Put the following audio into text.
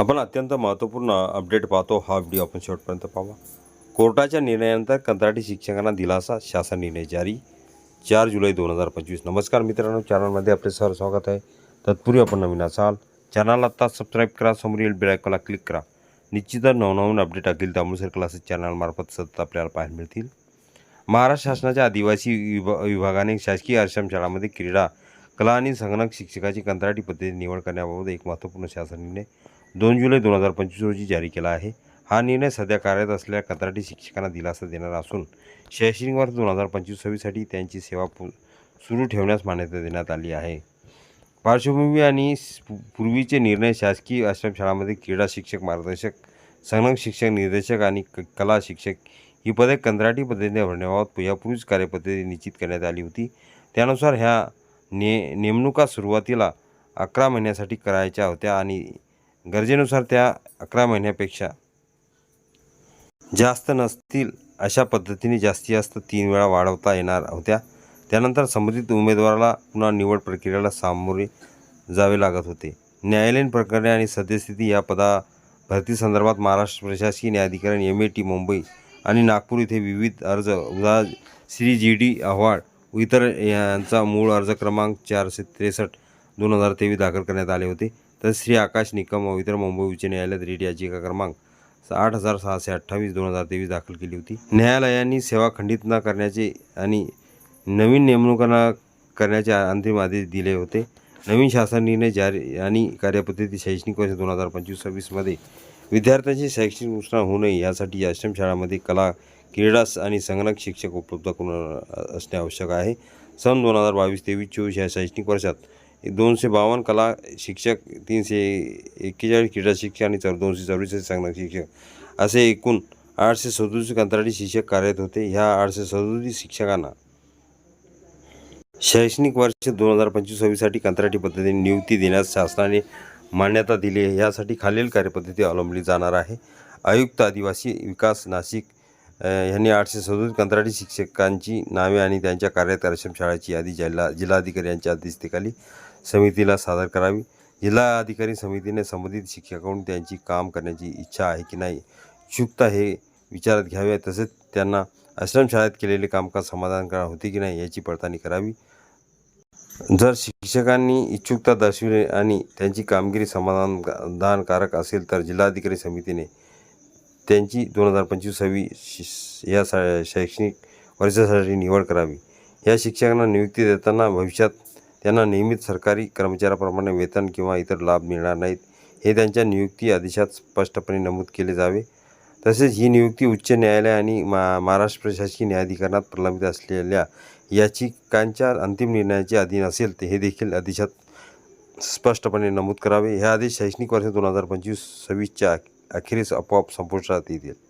आपण अत्यंत महत्त्वपूर्ण अपडेट पाहतो. हा व्हिडिओ आपण शेवटपर्यंत पाहा. कोर्टाच्या निर्णयानंतर कंत्राटी शिक्षकांना दिलासा शासन निर्णय जारी. चार जुलै दोन हजार पंचवीस. नमस्कार मित्रांनो चॅनलमध्ये आपले सर स्वागत आहे. तत्पूर्वी आपण नवीन असाल चॅनल आत्ता सबस्क्राईब करा समोरील येईल आयकॉनला क्लिक करा. निश्चितच नवनवीन अपडेट अखिल तांबूसर क्लासेस चॅनलमार्फत सतत आपल्याला पाहायला मिळतील. महाराष्ट्र शासनाच्या आदिवासी विभा विभागाने शासकीय आश्रम शाळामध्ये क्रीडा कला आणि संगणक शिक्षकाची कंत्राटी पद्धती निवड करण्याबाबत एक महत्त्वपूर्ण शासन निर्णय दोन जुलै दोन हजार पंचवीस रोजी जारी केला आहे. हा निर्णय सध्या कार्यरत असलेल्या कंत्राटी शिक्षकांना दिलासा देणारा असून शैक्षणिक वर्ष दोन हजार पंचवीस सव्वीससाठी त्यांची सेवा पु सुरू ठेवण्यास मान्यता देण्यात आली आहे. पार्श्वभूमी आणि पूर्वीचे निर्णय शासकीय आश्रमशाळांमध्ये क्रीडा शिक्षक मार्गदर्शक संगणक शिक्षक निर्देशक आणि क कला शिक्षक ही पदे कंत्राटी पद्धतीने भरण्याबाबत यापूर्वीच कार्यपद्धती निश्चित करण्यात आली होती. त्यानुसार ह्या ने नेमणुका सुरुवातीला अकरा महिन्यासाठी करायच्या होत्या आणि गरजेनुसार त्या अकरा महिन्यापेक्षा जास्त नसतील अशा पद्धतीने जास्तीत जास्त तीन वेळा वाढवता येणार होत्या. त्यानंतर संबंधित उमेदवाराला पुन्हा निवड प्रक्रियेला सामोरे जावे लागत होते. न्यायालयीन प्रकरणे आणि सद्यस्थिती या पदा भरतीसंदर्भात महाराष्ट्र प्रशासकीय न्यायाधिकरण एम ए टी मुंबई आणि नागपूर येथे विविध अर्ज उदा श्री जी डी अहवाड इतर यांचा मूळ अर्ज क्रमांक चारशे त्रेसष्ट दोन हजार तेवीस दाखल करण्यात आले होते. तर श्री आकाश निकम पवित्र मुंबई उच्च न्यायालयात रीट याचिका क्रमांक आठ हजार सहाशे अठ्ठावीस दोन हजार तेवीस दाखल केली होती. न्यायालयांनी सेवा खंडित न करण्याचे आणि नवीन नेमणुका करण्याचे अंतिम आदेश दिले होते. नवीन शासन निर्णय जारी आणि कार्यपद्धती शैक्षणिक वर्ष दोन हजार पंचवीस सव्वीसमध्ये विद्यार्थ्यांची शैक्षणिक नुकसान होऊ नये यासाठी आश्रमशाळामध्ये कला क्रीडा आणि संगणक शिक्षक उपलब्ध करून असणे आवश्यक आहे. सन दोन हजार बावीस तेवीस चोवीस या शैक्षणिक वर्षात दोनशे बावन्न कला शिक्षक तीनशे एक्केचाळीस क्रीडा शिक्षक आणि चौ दोनशे चौवेचाळीस संगणक शिक्षक. असे एकूण आठशे सदोतीस कंत्राटी शिक्षक कार्यरत होते. ह्या आठशे सदोतीस शिक्षकांना शैक्षणिक वर्ष दोन हजार पंचवीस सव्वीससाठी कंत्राटी पद्धतीने नियुक्ती देण्यास शासनाने मान्यता दिली आहे. यासाठी खालील कार्यपद्धती अवलंबली जाणार आहे. आयुक्त आदिवासी विकास नाशिक यांनी आठशे सदोतीस कंत्राटी शिक्षकांची नावे आणि त्यांच्या कार्यरत शाळेची यादी जिल्हा जिल्हाधिकारी यांच्या अध्यक्षतेखाली समितीला सादर करावी. जिल्हा अधिकारी समितीने संबंधित शिक्षकाकडून त्यांची काम करण्याची इच्छा आहे की नाही इच्छुकता हे विचारात घ्यावे. तसेच त्यांना आश्रमशाळेत केलेले कामकाज समाधानकारक होते की नाही याची पडताळणी करावी. जर शिक्षकांनी इच्छुकता दर्शविली आणि त्यांची कामगिरी समाधानकारक असेल तर जिल्हाधिकारी समितीने त्यांची दोन हजार पंचवीस सव्वीस या सा शैक्षणिक वर्षासाठी निवड करावी. या शिक्षकांना नियुक्ती देताना भविष्यात त्यांना नियमित सरकारी कर्मचाऱ्याप्रमाणे वेतन किंवा इतर लाभ मिळणार नाहीत. हे त्यांच्या नियुक्ती आदेशात स्पष्टपणे नमूद केले जावे. तसेच ही नियुक्ती उच्च न्यायालय आणि मा महाराष्ट्र प्रशासकीय न्यायाधिकरणात प्रलंबित असलेल्या याचिकांच्या अंतिम निर्णयाचे अधीन असेल ते हे देखील आदेशात स्पष्टपणे नमूद करावे. हे आदेश शैक्षणिक वर्ष दोन हजार पंचवीस सव्वीसच्या अखेरीस आपोआप संपुष्टात येतील.